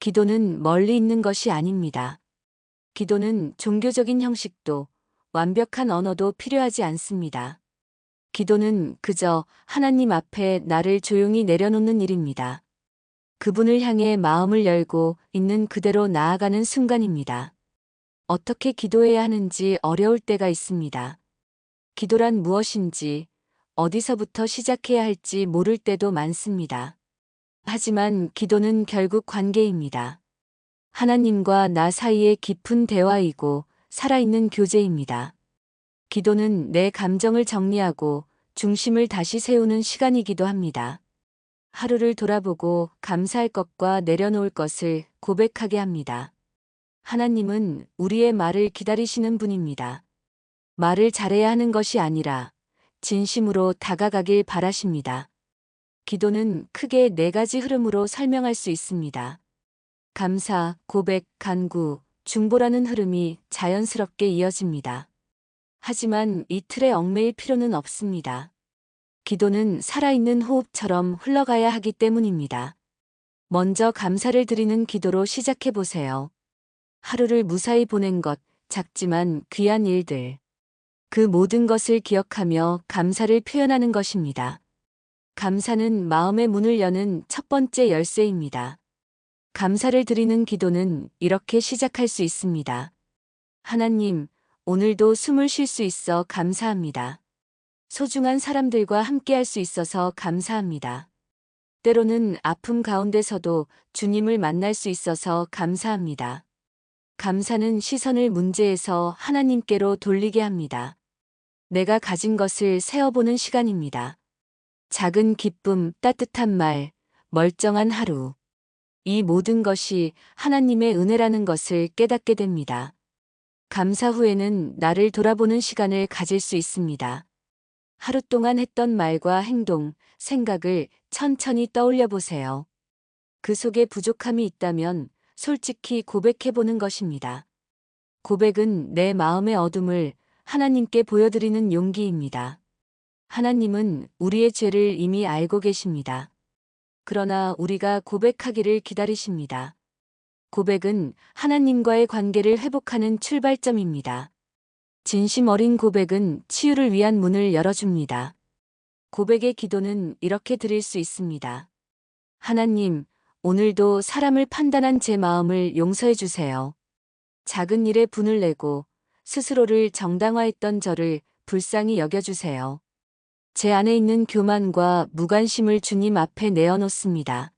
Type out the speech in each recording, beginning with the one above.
기도는 멀리 있는 것이 아닙니다. 기도는 종교적인 형식도 완벽한 언어도 필요하지 않습니다. 기도는 그저 하나님 앞에 나를 조용히 내려놓는 일입니다. 그분을 향해 마음을 열고 있는 그대로 나아가는 순간입니다. 어떻게 기도해야 하는지 어려울 때가 있습니다. 기도란 무엇인지, 어디서부터 시작해야 할지 모를 때도 많습니다. 하지만 기도는 결국 관계입니다. 하나님과 나 사이의 깊은 대화이고 살아있는 교제입니다. 기도는 내 감정을 정리하고 중심을 다시 세우는 시간이기도 합니다. 하루를 돌아보고 감사할 것과 내려놓을 것을 고백하게 합니다. 하나님은 우리의 말을 기다리시는 분입니다. 말을 잘해야 하는 것이 아니라 진심으로 다가가길 바라십니다. 기도는 크게 네 가지 흐름으로 설명할 수 있습니다. 감사, 고백, 간구, 중보라는 흐름이 자연스럽게 이어집니다. 하지만 이 틀에 얽매일 필요는 없습니다. 기도는 살아있는 호흡처럼 흘러가야 하기 때문입니다. 먼저 감사를 드리는 기도로 시작해 보세요. 하루를 무사히 보낸 것, 작지만 귀한 일들. 그 모든 것을 기억하며 감사를 표현하는 것입니다. 감사는 마음의 문을 여는 첫 번째 열쇠입니다. 감사를 드리는 기도는 이렇게 시작할 수 있습니다. 하나님, 오늘도 숨을 쉴 수 있어 감사합니다. 소중한 사람들과 함께할 수 있어서 감사합니다. 때로는 아픔 가운데서도 주님을 만날 수 있어서 감사합니다. 감사는 시선을 문제에서 하나님께로 돌리게 합니다. 내가 가진 것을 세어보는 시간입니다. 작은 기쁨, 따뜻한 말, 멀쩡한 하루. 이 모든 것이 하나님의 은혜라는 것을 깨닫게 됩니다. 감사 후에는 나를 돌아보는 시간을 가질 수 있습니다. 하루 동안 했던 말과 행동, 생각을 천천히 떠올려 보세요. 그 속에 부족함이 있다면 솔직히 고백해 보는 것입니다. 고백은 내 마음의 어둠을 하나님께 보여드리는 용기입니다. 하나님은 우리의 죄를 이미 알고 계십니다. 그러나 우리가 고백하기를 기다리십니다. 고백은 하나님과의 관계를 회복하는 출발점입니다. 진심 어린 고백은 치유를 위한 문을 열어줍니다. 고백의 기도는 이렇게 드릴 수 있습니다. 하나님, 오늘도 사람을 판단한 제 마음을 용서해 주세요. 작은 일에 분을 내고 스스로를 정당화했던 저를 불쌍히 여겨주세요. 제 안에 있는 교만과 무관심을 주님 앞에 내어놓습니다.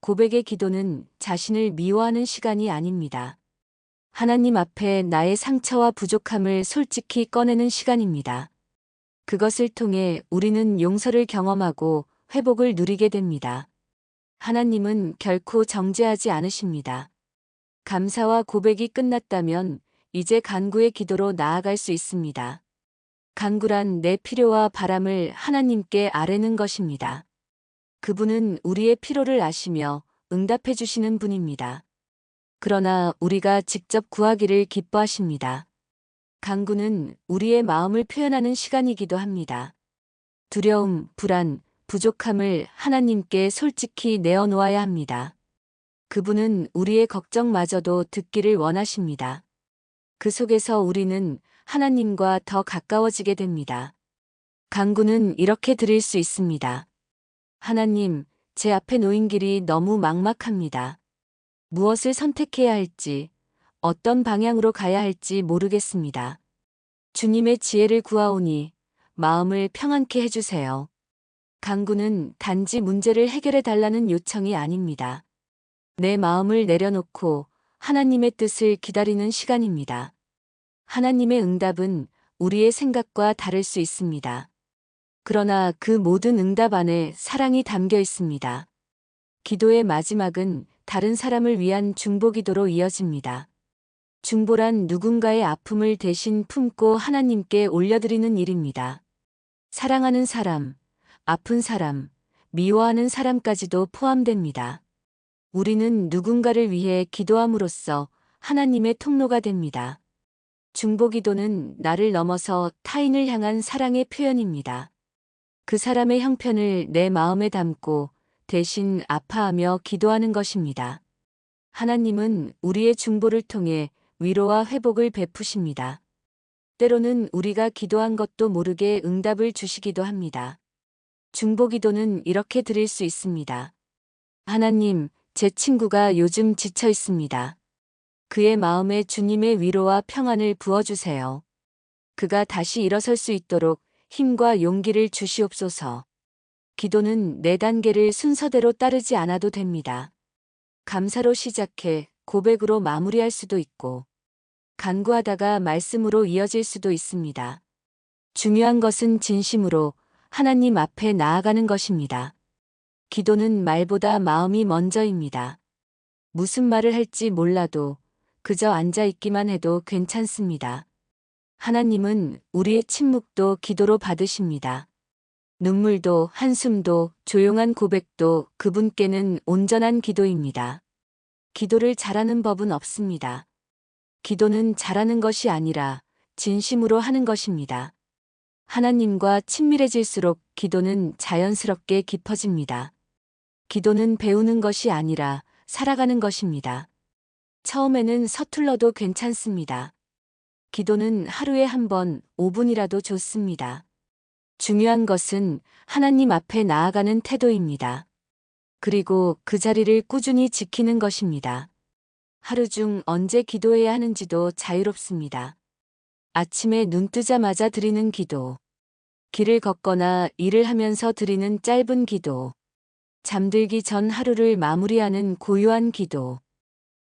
고백의 기도는 자신을 미워하는 시간이 아닙니다. 하나님 앞에 나의 상처와 부족함을 솔직히 꺼내는 시간입니다. 그것을 통해 우리는 용서를 경험하고 회복을 누리게 됩니다. 하나님은 결코 정죄하지 않으십니다. 감사와 고백이 끝났다면 이제 간구의 기도로 나아갈 수 있습니다. 간구란 내 필요와 바람을 하나님께 아뢰는 것입니다. 그분은 우리의 필요를 아시며 응답해 주시는 분입니다. 그러나 우리가 직접 구하기를 기뻐하십니다. 간구는 우리의 마음을 표현하는 시간이기도 합니다. 두려움, 불안, 부족함을 하나님께 솔직히 내어놓아야 합니다. 그분은 우리의 걱정마저도 듣기를 원하십니다. 그 속에서 우리는 하나님과 더 가까워지게 됩니다. 강구는 이렇게 드릴 수 있습니다. 하나님, 제 앞에 놓인 길이 너무 막막합니다. 무엇을 선택해야 할지, 어떤 방향으로 가야 할지 모르겠습니다. 주님의 지혜를 구하오니 마음을 평안케 해주세요. 강구는 단지 문제를 해결해 달라는 요청이 아닙니다. 내 마음을 내려놓고 하나님의 뜻을 기다리는 시간입니다. 하나님의 응답은 우리의 생각과 다를 수 있습니다. 그러나 그 모든 응답 안에 사랑이 담겨 있습니다. 기도의 마지막은 다른 사람을 위한 중보 기도로 이어집니다. 중보란 누군가의 아픔을 대신 품고 하나님께 올려드리는 일입니다. 사랑하는 사람, 아픈 사람, 미워하는 사람까지도 포함됩니다. 우리는 누군가를 위해 기도함으로써 하나님의 통로가 됩니다. 중보기도는 나를 넘어서 타인을 향한 사랑의 표현입니다. 그 사람의 형편을 내 마음에 담고 대신 아파하며 기도하는 것입니다. 하나님은 우리의 중보를 통해 위로와 회복을 베푸십니다. 때로는 우리가 기도한 것도 모르게 응답을 주시기도 합니다. 중보 기도는 이렇게 드릴 수 있습니다. 하나님, 제 친구가 요즘 지쳐 있습니다. 그의 마음에 주님의 위로와 평안을 부어주세요. 그가 다시 일어설 수 있도록 힘과 용기를 주시옵소서. 기도는 네 단계를 순서대로 따르지 않아도 됩니다. 감사로 시작해 고백으로 마무리할 수도 있고, 간구하다가 말씀으로 이어질 수도 있습니다. 중요한 것은 진심으로 하나님 앞에 나아가는 것입니다. 기도는 말보다 마음이 먼저입니다. 무슨 말을 할지 몰라도 그저 앉아 있기만 해도 괜찮습니다. 하나님은 우리의 침묵도 기도로 받으십니다. 눈물도 한숨도 조용한 고백도 그분께는 온전한 기도입니다. 기도를 잘하는 법은 없습니다. 기도는 잘하는 것이 아니라 진심으로 하는 것입니다. 하나님과 친밀해질수록 기도는 자연스럽게 깊어집니다. 기도는 배우는 것이 아니라 살아가는 것입니다. 처음에는 서툴러도 괜찮습니다. 기도는 하루에 한 번 5분이라도 좋습니다. 중요한 것은 하나님 앞에 나아가는 태도입니다. 그리고 그 자리를 꾸준히 지키는 것입니다. 하루 중 언제 기도해야 하는지도 자유롭습니다. 아침에 눈 뜨자마자 드리는 기도. 길을 걷거나 일을 하면서 드리는 짧은 기도. 잠들기 전 하루를 마무리하는 고요한 기도.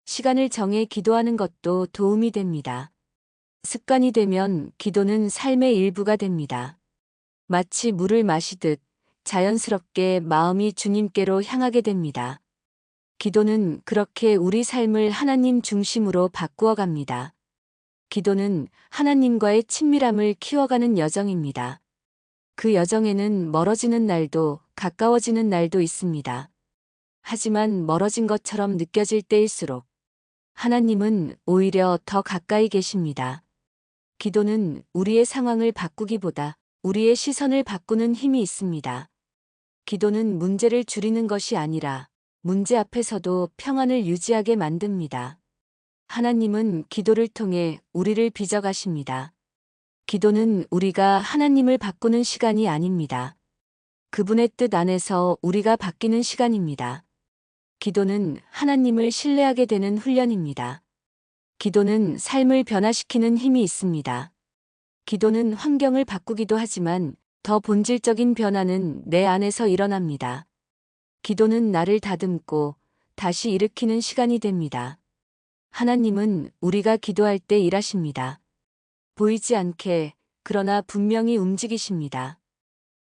시간을 정해 기도하는 것도 도움이 됩니다. 습관이 되면 기도는 삶의 일부가 됩니다. 마치 물을 마시듯 자연스럽게 마음이 주님께로 향하게 됩니다. 기도는 그렇게 우리 삶을 하나님 중심으로 바꾸어 갑니다. 기도는 하나님과의 친밀함을 키워가는 여정입니다. 그 여정에는 멀어지는 날도 가까워지는 날도 있습니다. 하지만 멀어진 것처럼 느껴질 때일수록 하나님은 오히려 더 가까이 계십니다. 기도는 우리의 상황을 바꾸기보다 우리의 시선을 바꾸는 힘이 있습니다. 기도는 문제를 줄이는 것이 아니라 문제 앞에서도 평안을 유지하게 만듭니다. 하나님은 기도를 통해 우리를 빚어가십니다. 기도는 우리가 하나님을 바꾸는 시간이 아닙니다. 그분의 뜻 안에서 우리가 바뀌는 시간입니다. 기도는 하나님을 신뢰하게 되는 훈련입니다. 기도는 삶을 변화시키는 힘이 있습니다. 기도는 환경을 바꾸기도 하지만 더 본질적인 변화는 내 안에서 일어납니다. 기도는 나를 다듬고 다시 일으키는 시간이 됩니다. 하나님은 우리가 기도할 때 일하십니다. 보이지 않게 그러나 분명히 움직이십니다.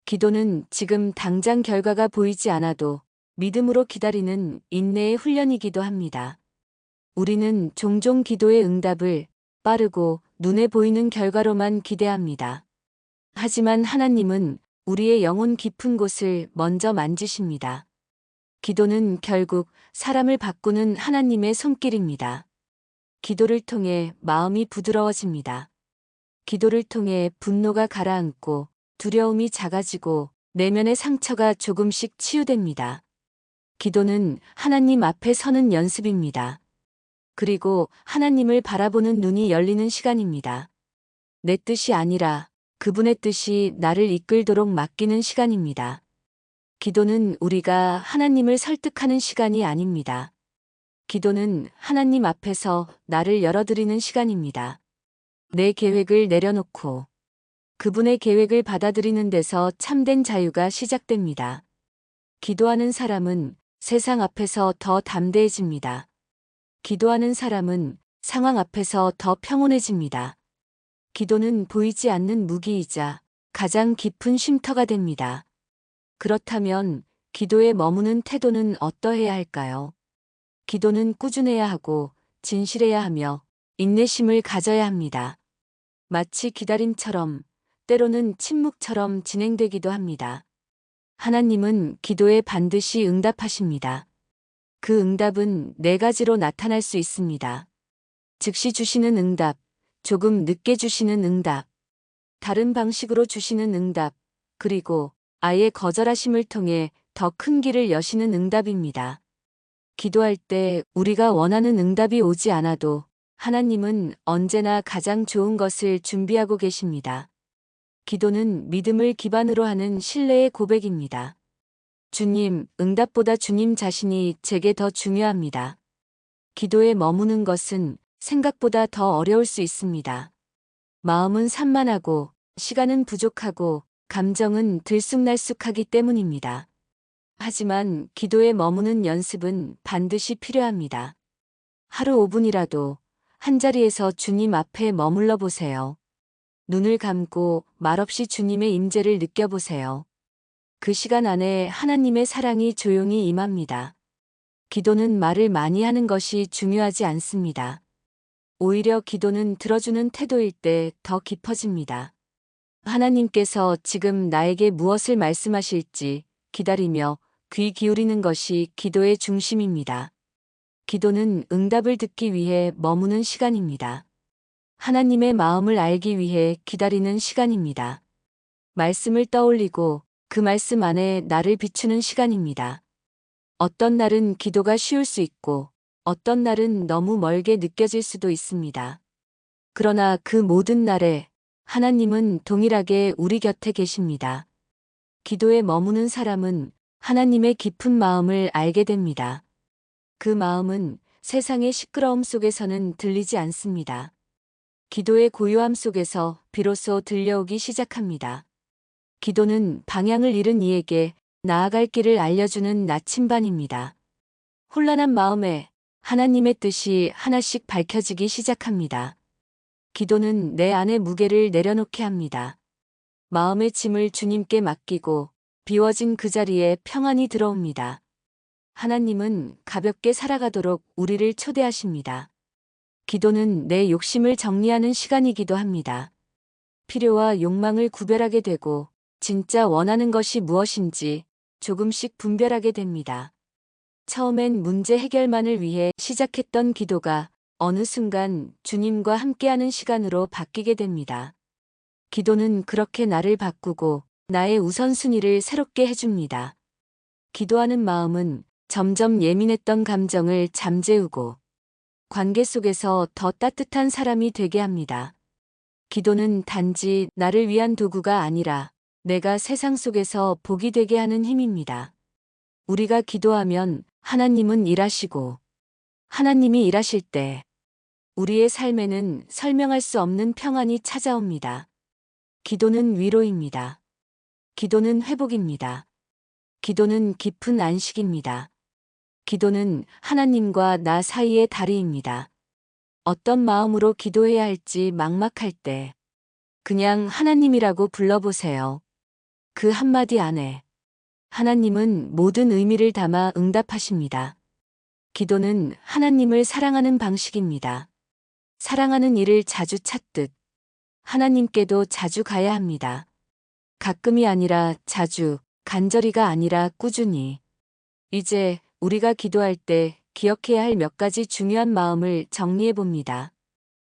기도는 지금 당장 결과가 보이지 않아도 믿음으로 기다리는 인내의 훈련이기도 합니다. 우리는 종종 기도의 응답을 빠르고 눈에 보이는 결과로만 기대합니다. 하지만 하나님은 우리의 영혼 깊은 곳을 먼저 만지십니다. 기도는 결국 사람을 바꾸는 하나님의 손길입니다. 기도를 통해 마음이 부드러워집니다. 기도를 통해 분노가 가라앉고 두려움이 작아지고 내면의 상처가 조금씩 치유됩니다. 기도는 하나님 앞에 서는 연습입니다. 그리고 하나님을 바라보는 눈이 열리는 시간입니다. 내 뜻이 아니라 그분의 뜻이 나를 이끌도록 맡기는 시간입니다. 기도는 우리가 하나님을 설득하는 시간이 아닙니다. 기도는 하나님 앞에서 나를 열어드리는 시간입니다. 내 계획을 내려놓고 그분의 계획을 받아들이는 데서 참된 자유가 시작됩니다. 기도하는 사람은 세상 앞에서 더 담대해집니다. 기도하는 사람은 상황 앞에서 더 평온해집니다. 기도는 보이지 않는 무기이자 가장 깊은 쉼터가 됩니다. 그렇다면 기도에 머무는 태도는 어떠해야 할까요? 기도는 꾸준해야 하고 진실해야 하며 인내심을 가져야 합니다. 마치 기다림처럼 때로는 침묵처럼 진행되기도 합니다. 하나님은 기도에 반드시 응답하십니다. 그 응답은 네 가지로 나타날 수 있습니다. 즉시 주시는 응답, 조금 늦게 주시는 응답, 다른 방식으로 주시는 응답, 그리고 아예 거절하심을 통해 더 큰 길을 여시는 응답입니다. 기도할 때 우리가 원하는 응답이 오지 않아도 하나님은 언제나 가장 좋은 것을 준비하고 계십니다. 기도는 믿음을 기반으로 하는 신뢰의 고백입니다. 주님, 응답보다 주님 자신이 제게 더 중요합니다. 기도에 머무는 것은 생각보다 더 어려울 수 있습니다. 마음은 산만하고 시간은 부족하고 감정은 들쑥날쑥하기 때문입니다. 하지만 기도에 머무는 연습은 반드시 필요합니다. 하루 5분이라도 한 자리에서 주님 앞에 머물러 보세요. 눈을 감고 말없이 주님의 임재를 느껴보세요. 그 시간 안에 하나님의 사랑이 조용히 임합니다. 기도는 말을 많이 하는 것이 중요하지 않습니다. 오히려 기도는 들어주는 태도일 때 더 깊어집니다. 하나님께서 지금 나에게 무엇을 말씀하실지 기다리며 귀 기울이는 것이 기도의 중심입니다. 기도는 응답을 듣기 위해 머무는 시간입니다. 하나님의 마음을 알기 위해 기다리는 시간입니다. 말씀을 떠올리고 그 말씀 안에 나를 비추는 시간입니다. 어떤 날은 기도가 쉬울 수 있고 어떤 날은 너무 멀게 느껴질 수도 있습니다. 그러나 그 모든 날에 하나님은 동일하게 우리 곁에 계십니다. 기도에 머무는 사람은 하나님의 깊은 마음을 알게 됩니다. 그 마음은 세상의 시끄러움 속에서는 들리지 않습니다. 기도의 고요함 속에서 비로소 들려오기 시작합니다. 기도는 방향을 잃은 이에게 나아갈 길을 알려주는 나침반입니다. 혼란한 마음에 하나님의 뜻이 하나씩 밝혀지기 시작합니다. 기도는 내 안의 무게를 내려놓게 합니다. 마음의 짐을 주님께 맡기고 비워진 그 자리에 평안이 들어옵니다. 하나님은 가볍게 살아가도록 우리를 초대하십니다. 기도는 내 욕심을 정리하는 시간이기도 합니다. 필요와 욕망을 구별하게 되고 진짜 원하는 것이 무엇인지 조금씩 분별하게 됩니다. 처음엔 문제 해결만을 위해 시작했던 기도가 어느 순간 주님과 함께하는 시간으로 바뀌게 됩니다. 기도는 그렇게 나를 바꾸고 나의 우선순위를 새롭게 해줍니다. 기도하는 마음은 점점 예민했던 감정을 잠재우고 관계 속에서 더 따뜻한 사람이 되게 합니다. 기도는 단지 나를 위한 도구가 아니라 내가 세상 속에서 복이 되게 하는 힘입니다. 우리가 기도하면 하나님은 일하시고 하나님이 일하실 때 우리의 삶에는 설명할 수 없는 평안이 찾아옵니다. 기도는 위로입니다. 기도는 회복입니다. 기도는 깊은 안식입니다. 기도는 하나님과 나 사이의 다리입니다. 어떤 마음으로 기도해야 할지 막막할 때 그냥 하나님이라고 불러보세요. 그 한마디 안에 하나님은 모든 의미를 담아 응답하십니다. 기도는 하나님을 사랑하는 방식입니다. 사랑하는 일을 자주 찾듯 하나님께도 자주 가야 합니다. 가끔이 아니라 자주, 간절히가 아니라 꾸준히. 이제 우리가 기도할 때 기억해야 할 몇 가지 중요한 마음을 정리해 봅니다.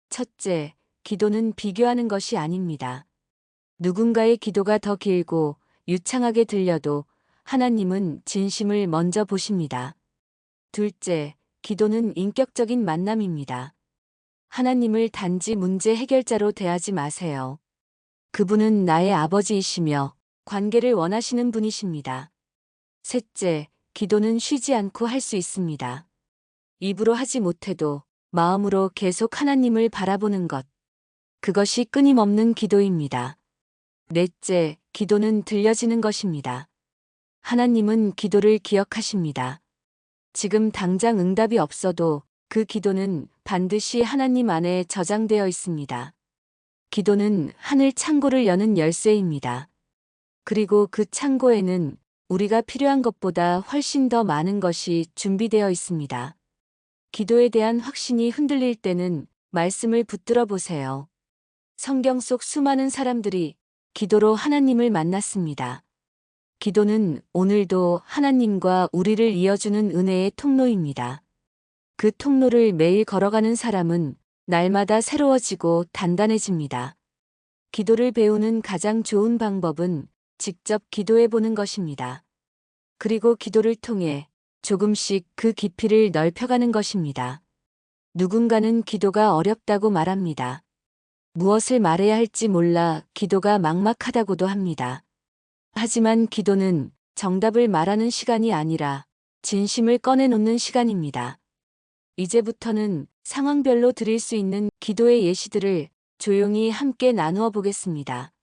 첫째, 기도는 비교하는 것이 아닙니다. 누군가의 기도가 더 길고 유창하게 들려도 하나님은 진심을 먼저 보십니다. 둘째, 기도는 인격적인 만남입니다. 하나님을 단지 문제 해결자로 대하지 마세요. 그분은 나의 아버지이시며 관계를 원하시는 분이십니다. 셋째, 기도는 쉬지 않고 할 수 있습니다. 입으로 하지 못해도 마음으로 계속 하나님을 바라보는 것. 그것이 끊임없는 기도입니다. 넷째, 기도는 들려지는 것입니다. 하나님은 기도를 기억하십니다. 지금 당장 응답이 없어도 그 기도는 반드시 하나님 안에 저장되어 있습니다. 기도는 하늘 창고를 여는 열쇠입니다. 그리고 그 창고에는 우리가 필요한 것보다 훨씬 더 많은 것이 준비되어 있습니다. 기도에 대한 확신이 흔들릴 때는 말씀을 붙들어 보세요. 성경 속 수많은 사람들이 기도로 하나님을 만났습니다. 기도는 오늘도 하나님과 우리를 이어주는 은혜의 통로입니다. 그 통로를 매일 걸어가는 사람은 날마다 새로워지고 단단해집니다. 기도를 배우는 가장 좋은 방법은 직접 기도해 보는 것입니다. 그리고 기도를 통해 조금씩 그 깊이를 넓혀가는 것입니다. 누군가는 기도가 어렵다고 말합니다. 무엇을 말해야 할지 몰라 기도가 막막하다고도 합니다. 하지만 기도는 정답을 말하는 시간이 아니라 진심을 꺼내놓는 시간입니다. 이제부터는 상황별로 드릴 수 있는 기도의 예시들을 조용히 함께 나누어 보겠습니다.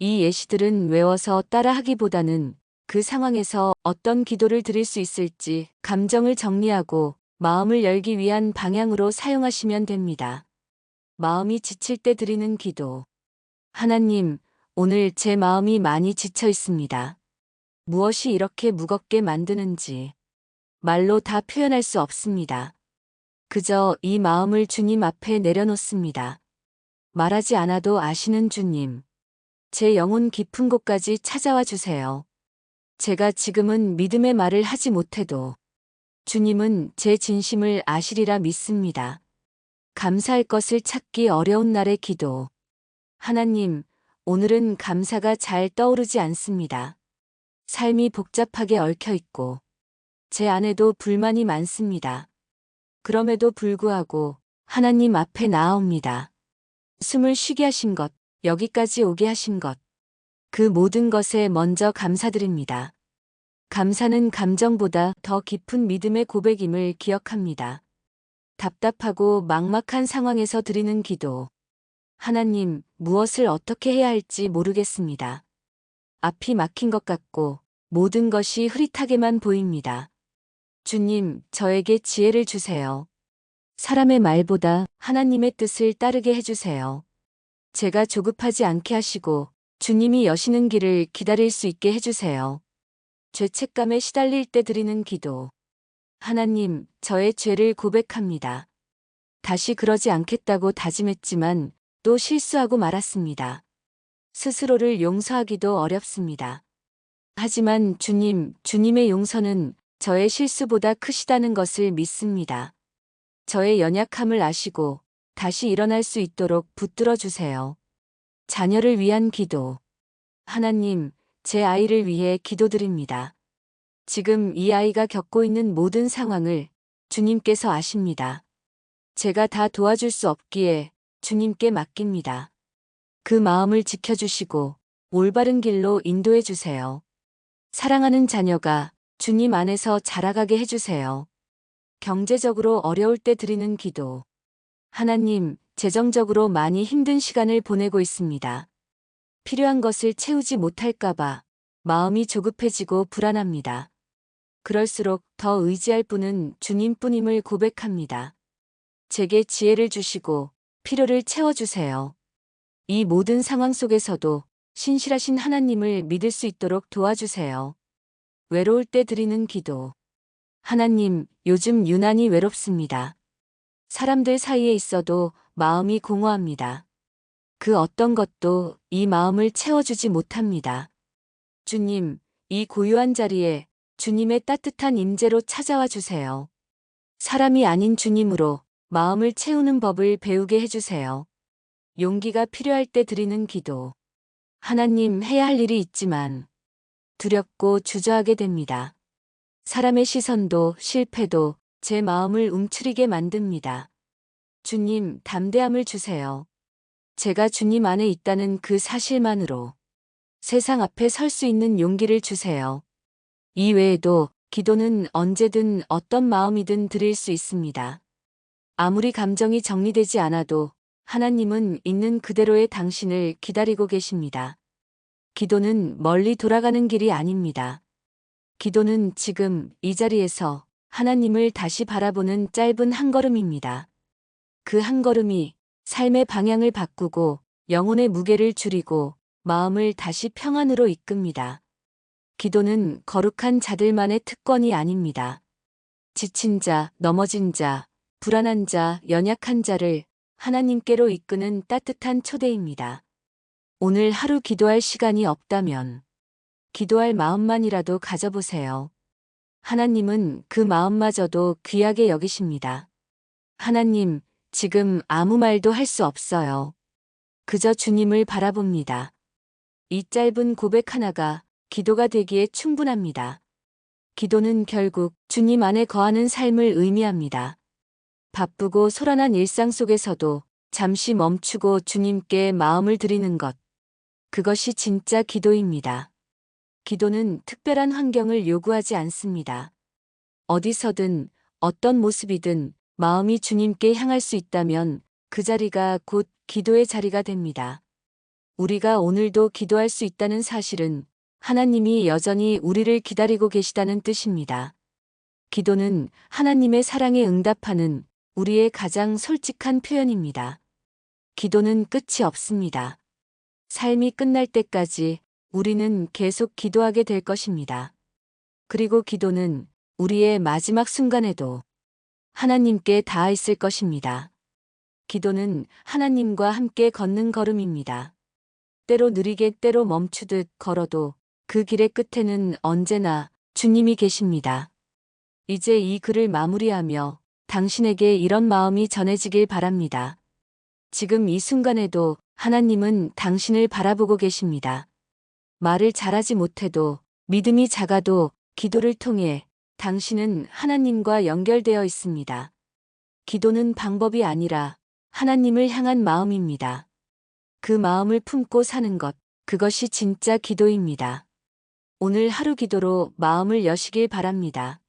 이 예시들은 외워서 따라하기보다는 그 상황에서 어떤 기도를 드릴 수 있을지 감정을 정리하고 마음을 열기 위한 방향으로 사용하시면 됩니다. 마음이 지칠 때 드리는 기도. 하나님, 오늘 제 마음이 많이 지쳐 있습니다. 무엇이 이렇게 무겁게 만드는지 말로 다 표현할 수 없습니다. 그저 이 마음을 주님 앞에 내려놓습니다. 말하지 않아도 아시는 주님. 제 영혼 깊은 곳까지 찾아와 주세요. 제가 지금은 믿음의 말을 하지 못해도 주님은 제 진심을 아시리라 믿습니다. 감사할 것을 찾기 어려운 날의 기도. 하나님, 오늘은 감사가 잘 떠오르지 않습니다. 삶이 복잡하게 얽혀 있고, 제 안에도 불만이 많습니다. 그럼에도 불구하고 하나님 앞에 나아옵니다. 숨을 쉬게 하신 것, 여기까지 오게 하신 것. 그 모든 것에 먼저 감사드립니다. 감사는 감정보다 더 깊은 믿음의 고백임을 기억합니다. 답답하고 막막한 상황에서 드리는 기도. 하나님, 무엇을 어떻게 해야 할지 모르겠습니다. 앞이 막힌 것 같고 모든 것이 흐릿하게만 보입니다. 주님, 저에게 지혜를 주세요. 사람의 말보다 하나님의 뜻을 따르게 해주세요. 제가 조급하지 않게 하시고 주님이 여시는 길을 기다릴 수 있게 해주세요. 죄책감에 시달릴 때 드리는 기도. 하나님, 저의 죄를 고백합니다. 다시 그러지 않겠다고 다짐했지만 또 실수하고 말았습니다. 스스로를 용서하기도 어렵습니다. 하지만 주님, 주님의 용서는 저의 실수보다 크시다는 것을 믿습니다. 저의 연약함을 아시고 다시 일어날 수 있도록 붙들어 주세요. 자녀를 위한 기도. 하나님, 제 아이를 위해 기도드립니다. 지금 이 아이가 겪고 있는 모든 상황을 주님께서 아십니다. 제가 다 도와줄 수 없기에 주님께 맡깁니다. 그 마음을 지켜주시고 올바른 길로 인도해 주세요. 사랑하는 자녀가 주님 안에서 자라가게 해주세요. 경제적으로 어려울 때 드리는 기도. 하나님, 재정적으로 많이 힘든 시간을 보내고 있습니다. 필요한 것을 채우지 못할까봐 마음이 조급해지고 불안합니다. 그럴수록 더 의지할 분은 주님뿐임을 고백합니다. 제게 지혜를 주시고 필요를 채워주세요. 이 모든 상황 속에서도 신실하신 하나님을 믿을 수 있도록 도와주세요. 외로울 때 드리는 기도. 하나님, 요즘 유난히 외롭습니다. 사람들 사이에 있어도 마음이 공허합니다. 그 어떤 것도 이 마음을 채워주지 못합니다. 주님, 이 고요한 자리에 주님의 따뜻한 임재로 찾아와 주세요. 사람이 아닌 주님으로 마음을 채우는 법을 배우게 해주세요. 용기가 필요할 때 드리는 기도. 하나님 해야 할 일이 있지만 두렵고 주저하게 됩니다. 사람의 시선도 실패도 제 마음을 움츠리게 만듭니다. 주님, 담대함을 주세요. 제가 주님 안에 있다는 그 사실만으로 세상 앞에 설 수 있는 용기를 주세요. 이 외에도 기도는 언제든 어떤 마음이든 드릴 수 있습니다. 아무리 감정이 정리되지 않아도 하나님은 있는 그대로의 당신을 기다리고 계십니다. 기도는 멀리 돌아가는 길이 아닙니다. 기도는 지금 이 자리에서 하나님을 다시 바라보는 짧은 한 걸음입니다. 그 한 걸음이 삶의 방향을 바꾸고 영혼의 무게를 줄이고 마음을 다시 평안으로 이끕니다. 기도는 거룩한 자들만의 특권이 아닙니다. 지친 자, 넘어진 자, 불안한 자, 연약한 자를 하나님께로 이끄는 따뜻한 초대입니다. 오늘 하루 기도할 시간이 없다면 기도할 마음만이라도 가져보세요. 하나님은 그 마음마저도 귀하게 여기십니다. 하나님, 지금 아무 말도 할 수 없어요. 그저 주님을 바라봅니다. 이 짧은 고백 하나가 기도가 되기에 충분합니다. 기도는 결국 주님 안에 거하는 삶을 의미합니다. 바쁘고 소란한 일상 속에서도 잠시 멈추고 주님께 마음을 드리는 것. 그것이 진짜 기도입니다. 기도는 특별한 환경을 요구하지 않습니다. 어디서든 어떤 모습이든 마음이 주님께 향할 수 있다면 그 자리가 곧 기도의 자리가 됩니다. 우리가 오늘도 기도할 수 있다는 사실은 하나님이 여전히 우리를 기다리고 계시다는 뜻입니다. 기도는 하나님의 사랑에 응답하는 우리의 가장 솔직한 표현입니다. 기도는 끝이 없습니다. 삶이 끝날 때까지 우리는 계속 기도하게 될 것입니다. 그리고 기도는 우리의 마지막 순간에도 하나님께 닿아 있을 것입니다. 기도는 하나님과 함께 걷는 걸음입니다. 때로 느리게 때로 멈추듯 걸어도 그 길의 끝에는 언제나 주님이 계십니다. 이제 이 글을 마무리하며 당신에게 이런 마음이 전해지길 바랍니다. 지금 이 순간에도 하나님은 당신을 바라보고 계십니다. 말을 잘하지 못해도 믿음이 작아도 기도를 통해 당신은 하나님과 연결되어 있습니다. 기도는 방법이 아니라 하나님을 향한 마음입니다. 그 마음을 품고 사는 것, 그것이 진짜 기도입니다. 오늘 하루 기도로 마음을 여시길 바랍니다.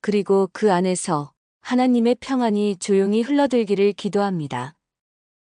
그리고 그 안에서 하나님의 평안이 조용히 흘러들기를 기도합니다.